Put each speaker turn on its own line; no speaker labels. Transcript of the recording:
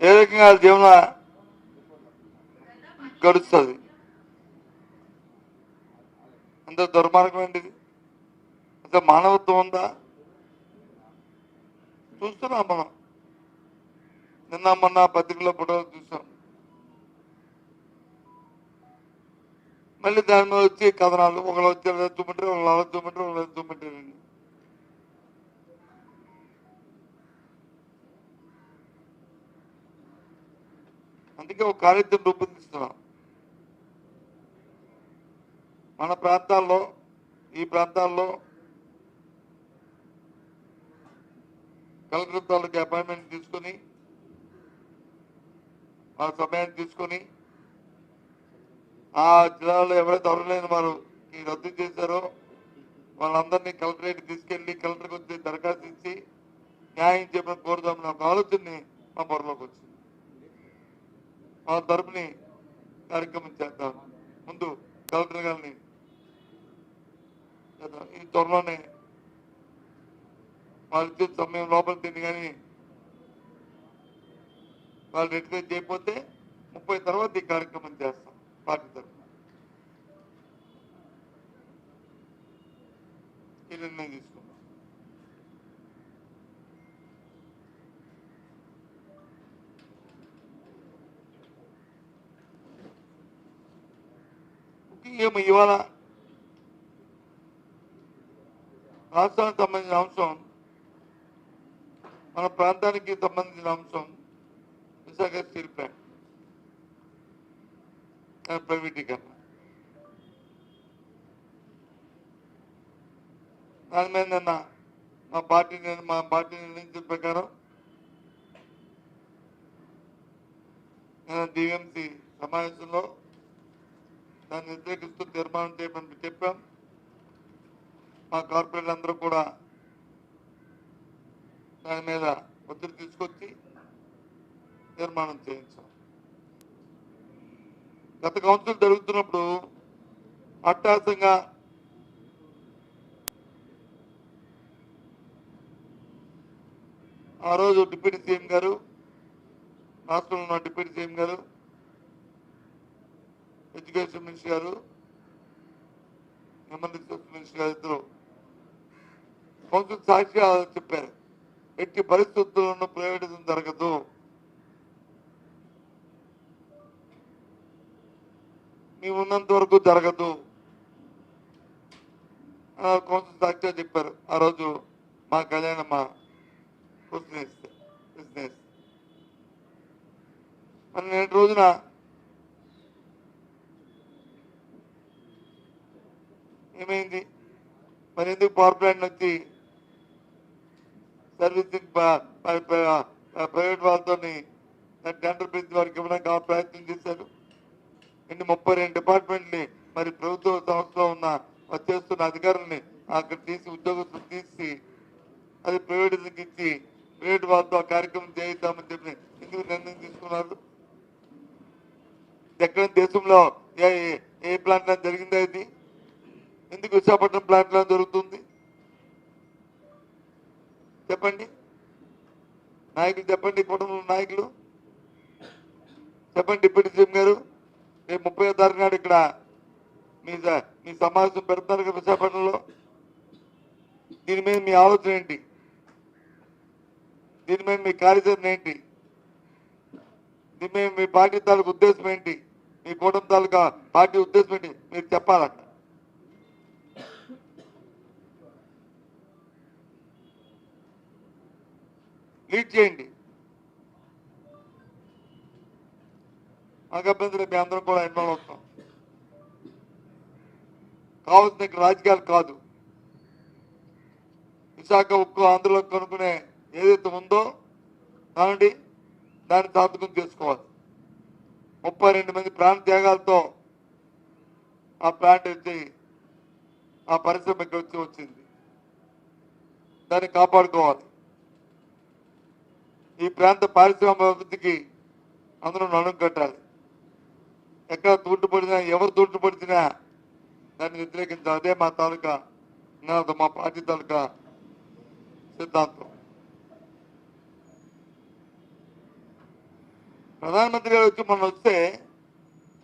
ఏ రకంగా జీవన గడుస్తుంది? అంత దుర్మార్గం ఏంటిది అంత మానవత్వం ఉందా? చూస్తున్నాం మనం. నిన్న మొన్న పత్రికలో ఫోటో చూసాం. మళ్ళీ దాని మీద వచ్చి కథనాలు ఒకళ్ళు వచ్చి చూపెట్టారు ఒకళ్ళు అలా చూపెట్టారు ఒకళ్ళు చూపెట్టారండి అందుకే ఒక కార్యక్రమం రూపొందిస్తున్నాం. మన ప్రాంతాల్లో ఈ ప్రాంతాల్లో కలెక్టర్ తాలూకు అపాయింట్మెంట్ తీసుకొని ఆ సమయాన్ని తీసుకొని ఆ జిల్లాలో ఎవరైతే అర్హులైన వారు రద్దు చేశారో వాళ్ళందరినీ కలెక్టరేట్ తీసుకెళ్ళి కలెక్టర్కి వచ్చి దరఖాస్తు ఇచ్చి న్యాయం చెప్పడం కోరుదామని ఒక ఆలోచనని మా పొరలోకి వచ్చింది. మా తరపుని కార్యక్రమం చేద్దాం ముందు కలెక్టర్ గారిని ఈ త్వరలోనే వాళ్ళు సమయం లోపల తిండి కానీ వాళ్ళు రెడ్యుకేట్ చేయకపోతే ముప్పై తర్వాత ఈ కార్యక్రమం చేస్తాం పార్టీ తరఫున ఈ నిర్ణయం తీసుకున్నాం ముఖ్యంగా ఇవాళ రాష్ట్రానికి సంబంధించిన అంశం మన ప్రాంతానికి సంబంధించిన అంశం విశాఖ స్టీల్ ప్లాంట్ ప్రైవేటీకరణ. దాని మీద నిన్న మా పార్టీ మా పార్టీ నిర్ణయించిన ప్రకారం డిఎంసి సమావేశంలో దాన్ని వ్యతిరేకిస్తూ తీర్మానం చేయమని చెప్పాం. మా కార్పొరేట్ అందరూ కూడా దాని మీద ఒత్తిడి తీసుకొచ్చి తీర్మానం చేయించాం. గత కౌన్సిల్ జరుగుతున్నప్పుడు అట్టాసంగా ఆ రోజు డిప్యూటీ సీఎం గారు రాష్ట్రంలో ఉన్న డిప్యూటీ సీఎం గారు ఎడ్యుకేషన్ మినిస్టర్ గారు హ్యూమన్ రిసోర్స్ మినిస్టర్ గారు ఇద్దరు. కౌన్సిల్ సాక్షిగా చెప్పారు. ఎట్టి పరిస్థితుల్లోనూ ప్రైవేటిజం జరగదు. మేము ఉన్నంత వరకు జరగదు. కొంచెం కౌన్సిల్ సాక్షిగా చెప్పారు. ఆ రోజు మా కళ్యాణమ్మ ప్రశ్న ఇస్తే ప్రశ్న ఇస్తే మరి నేటి రోజున మరి ఎందుకు పవర్ ప్లాంట్ వచ్చి సర్వీసింగ్ ప్రైవేట్ వాళ్ళతో టెండర్ పిలిచి వారికి ఇవ్వడానికి ఆ ప్రయత్నం చేశారు. ఇన్ని ముప్పై రెండు డిపార్ట్మెంట్ని మరి ప్రభుత్వ సంస్థలో ఉన్న చేస్తున్న అధికారుల్ని అక్కడ తీసి ఉద్యోగస్తులు తీసి అది ప్రైవేట్ ఇచ్చి ప్రైవేట్ వాళ్ళతో ఆ కార్యక్రమం చేయిద్దామని చెప్పి ఎందుకు నిర్ణయం తీసుకున్నారు? ఎక్కడ దేశంలో ఏ ఏ- ఏ ప్లాంట్లో జరిగిందా ఇది? ఎందుకు విశాఖపట్నం ప్లాట్లో జరుగుతుంది చెప్పండి. నాయకులు చెప్పండి కుటుంబం నాయకులు. చెప్పండి డిప్యూటీ సీఎం గారు. రేపు ముప్పై తారీఖు నాడు ఇక్కడ మీ మీ సమావేశం పెడతారు కదా విశాఖపట్నంలో. దీని మీద మీ ఆలోచన ఏంటి? దీని మీద మీ కార్యాచరణ ఏంటి? దీని మీద మీ పార్టీ తాలూకు ఉద్దేశం ఏంటి? మీ కూటమి తాలూకా పార్టీ ఉద్దేశం ఏంటి? మీరు చెప్పాలంట. లీడ్ చేయండి. మాకు అభ్యంతరం మీ అందరం కూడా ఇన్వాల్వ్ అవుతాం. కావాల్సిన రాజకీయాలు కాదు. విశాఖ ఉక్కు ఆంధ్రలో కనుక్కునే ఏదైతే ఉందో కావండి దాన్ని సాధకం చేసుకోవాలి. ముప్పై రెండు మంది ప్రాణ త్యాగాలతో ఆ ప్లాంట్ వచ్చి ఆ పరిశ్రమ ఇక్కడ వచ్చి వచ్చింది. దాన్ని కాపాడుకోవాలి. ఈ ప్రాంత పారిశ్రామిక అభివృద్ధికి అందరూ నడుం కట్టాలి. ఎక్కడ తూట్టు పడినా ఎవరు తూట్టు పడిచినా దాన్ని వ్యతిరేకించాలి. అదే మా తాలూకా మా పార్టీ తాలూకా సిద్ధాంతం. ప్రధానమంత్రి గారు వచ్చి మొన్న వస్తే